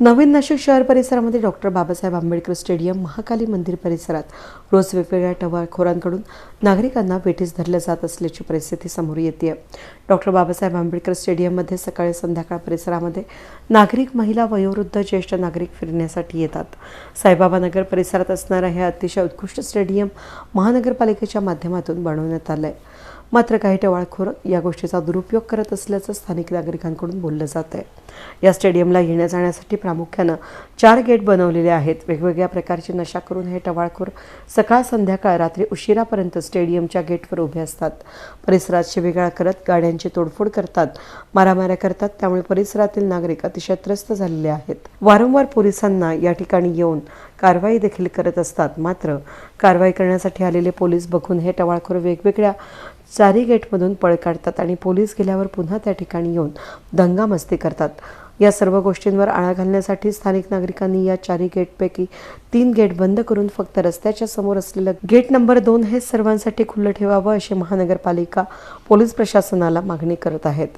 नवीन नाशिक शहर परिसरामध्ये doctor Babasaheb Ambedkar stadium Mahakali मंदिर परिसरात रोज वेगवेगळ्या टवाळखोरांकडून नागरिकांना वेठीस धरलं जात असल्याची परिस्थिती समोर येते डॉक्टर बाबासाहेब आंबेडकर स्टेडियममध्ये सकाळी संध्याकाळ परिसरामध्ये नागरिक महिला वयोवृद्ध ज्येष्ठ नागरिक फिरण्यासाठी येतात. साईबाबा नगर परिसरात असणारं हे अतिशय उत्कृष्ट स्टेडियम महानगरपालिकेच्या माध्यमातून बनवण्यात आलं आहे मात्र काही टवाळखोर या गोष्टीचा दुरुपयोग करत असल्याचं स्थानिक नागरिकांकडून बोललं जात आहे या स्टेडियमला येण्या जाण्यासाठी प्रामुख्यानं चार गेट बनवलेले आहेत. वेगवेगळ्या प्रकारची नशा करून हे टवाळखोर सकाळ संध्याकाळ रात्री उशिरापर्यंत स्टेडियमच्या गेटवर उभे असतात. परिसरात शिबिगाळ करत गाड्यांची तोडफोड करतात मारामाऱ्या करतात त्यामुळे परिसरातील नागरिक अतिशय त्रस्त झालेले आहेत. वारंवार पोलिसांना या ठिकाणी येऊन कारवाई देखील करत असतात. मात्र कारवाई करण्यासाठी आलेले पोलीस बघून हे टवाळखोर वेगवेगळ्या चारी गेटमधून पळ काढतात आणि पोलीस गेल्यावर पुन्हा त्या ठिकाणी येऊन दंगामस्ती करतात. या सर्व गोष्टींवर आळा घालण्यासाठी स्थानिक नागरिकांनी या चारी गेटपैकी तीन गेट बंद करून फक्त रस्त्याच्या समोर असलेलं गेट नंबर दोन हे सर्वांसाठी खुलं ठेवावं अशी महानगरपालिका पोलीस प्रशासनाला मागणी करत आहेत.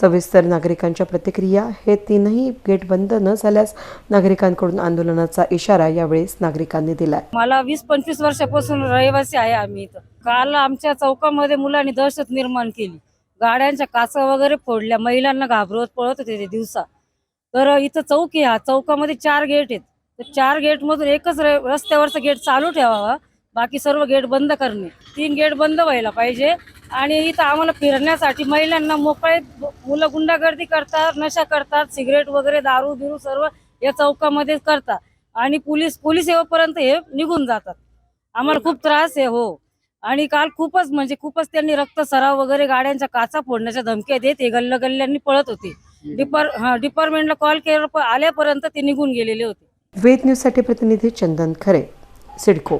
सविस्तर नागरिकांच्या प्रतिक्रिया हे तीनही गेट बंद न झाल्यास नागरिकांकडून आंदोलनाचा इशारा यावेळेस नागरिकांनी दिलाय. मला वीस पंचवीस वर्षापासून रहिवासी आहे आम्ही इथं. काल आमच्या चौकामध्ये मुलांनी दहशत निर्माण केली. गाड्यांच्या काचा वगैरे फोडल्या. महिलांना घाबरवत पळत होते ते दिवसा. तर इथं चौक आहे. हा चौकामध्ये चार गेट आहेत. तर चार गेट मधून एकच र- रस्त्यावरचा गेट चालू ठेवावा. बाकी सर्व गेट बंद करणे. तीन गेट बंद व्हायला पाहिजे. आणि इथं आम्हाला फिरण्यासाठी महिलांना मोकळे मुलं गुंडागर्दी करतात नशा करतात सिगरेट वगैरे दारू बिरू सर्व या चौकामध्ये करतात. आणि पोलीस पोलीस येऊपर्यंत हे निघून जातात. आम्हाला खूप त्रास आहे हो. आणि काल खूपच म्हणजे खूपच त्यांनी रक्त सराव वगैरे गाड्यांच्या काचा फोडण्याच्या धमक्या देत हे गल्ल गल्ल्यांनी पळत होते. डिपार हा डिपार्टमेंटला कॉल केला आल्यापर्यंत ते निघून गेलेले होते. वेद न्यूजसाठी प्रतिनिधी चंदन खरे सिडको.